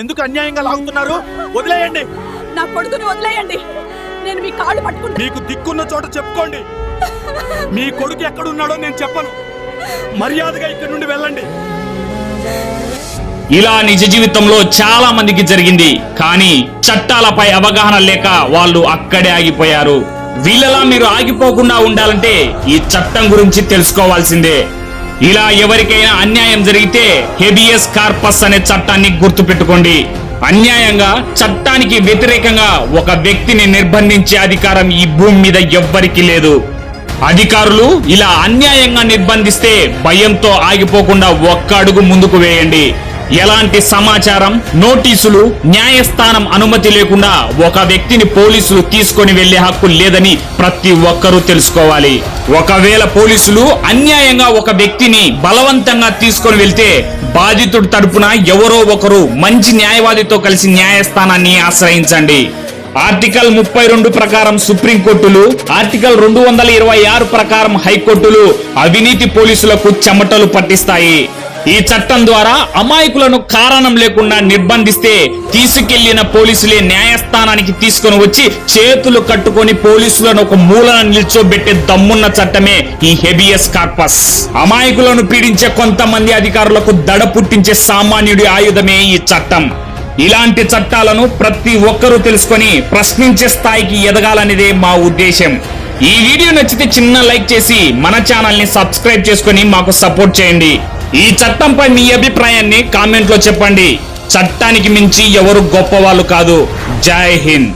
ఎందుకు అన్యాయంగా లాగుతున్నారు? వదిలేయండి. నా కొడుకుని వదిలేయండి. నేను మీ కాళ్ళు పట్టుకుంటా మీకు దిక్కున్న చోట చెప్పుకోండి. మీ కొడుకు ఎక్కడున్నాడో నేను చెప్పను. మర్యాదగా ఇక్కడి నుండి వెళ్ళండి. ఇలా నిజ జీవితంలో చాలా మందికి జరిగింది. కానీ చట్టాలపై అవగాహన లేక వాళ్ళు అక్కడే ఆగిపోయారు. వీళ్ళలా మీరు ఆగిపోకుండా ఉండాలంటే ఈ చట్టం గురించి తెలుసుకోవాల్సిందే. ఇలా ఎవరికైనా అన్యాయం జరిగితే హెబియస్ కార్పస్ అనే చట్టాన్ని గుర్తుపెట్టుకోండి. అన్యాయంగా చట్టానికి వ్యతిరేకంగా ఒక వ్యక్తిని నిర్బంధించే అధికారం ఈ భూమి మీద ఎవ్వరికీ లేదు. అధికారులు ఇలా అన్యాయంగా నిర్బంధిస్తే భయంతో ఆగిపోకుండా ఒక్క అడుగు ముందుకు వేయండి. ఎలాంటి సమాచారం నోటీసులు న్యాయస్థానం అనుమతి లేకుండా ఒక వ్యక్తిని పోలీసులు తీసుకొని వెళ్ళే హక్కు లేదని ప్రతి ఒక్కరూ తెలుసుకోవాలి. ఒకవేళ పోలీసులు అన్యాయంగా ఒక వ్యక్తిని బలవంతంగా తీసుకొని వెళ్తే బాధితుడి తరపున ఎవరో ఒకరు మంచి న్యాయవాదితో కలిసి న్యాయస్థానాన్ని ఆశ్రయించండి. ఆర్టికల్ ముప్పై రెండు ప్రకారం సుప్రీంకోర్టులు ఆర్టికల్ రెండు వందల ఇరవై ఆరు ప్రకారం హైకోర్టులు అవినీతి పోలీసులకు చెమటలు పట్టిస్తాయి. ఈ చట్టం ద్వారా అమాయకులను కారణం లేకుండా నిర్బంధిస్తే తీసుకెళ్ళిన పోలీసులే న్యాయస్థానానికి తీసుకొని వచ్చి చేతులు కట్టుకొని పోలీసులను ఒక మూలన నిల్చోబెట్టే దమ్మున్న చట్టమే ఈ హెబియస్ కార్పస్. అమాయకులను పీడించే కొంతమంది అధికారులకు దడ పుట్టించే సామాన్యుడి ఆయుధమే ఈ చట్టం. ఇలాంటి చట్టాలను ప్రతి ఒక్కరూ తెలుసుకొని ప్రశ్నించే స్థాయికి ఎదగాలనేదే మా ఉద్దేశం. ఈ వీడియో నచ్చితే చిన్న లైక్ చేసి మన ఛానల్ని సబ్స్క్రైబ్ చేసుకొని మాకు సపోర్ట్ చేయండి. ఈ చట్టంపై మీ అభిప్రాయాన్ని కామెంట్లో చెప్పండి. చట్టానికి మించి ఎవరు గొప్పవాళ్ళు కాదు. జై హింద్.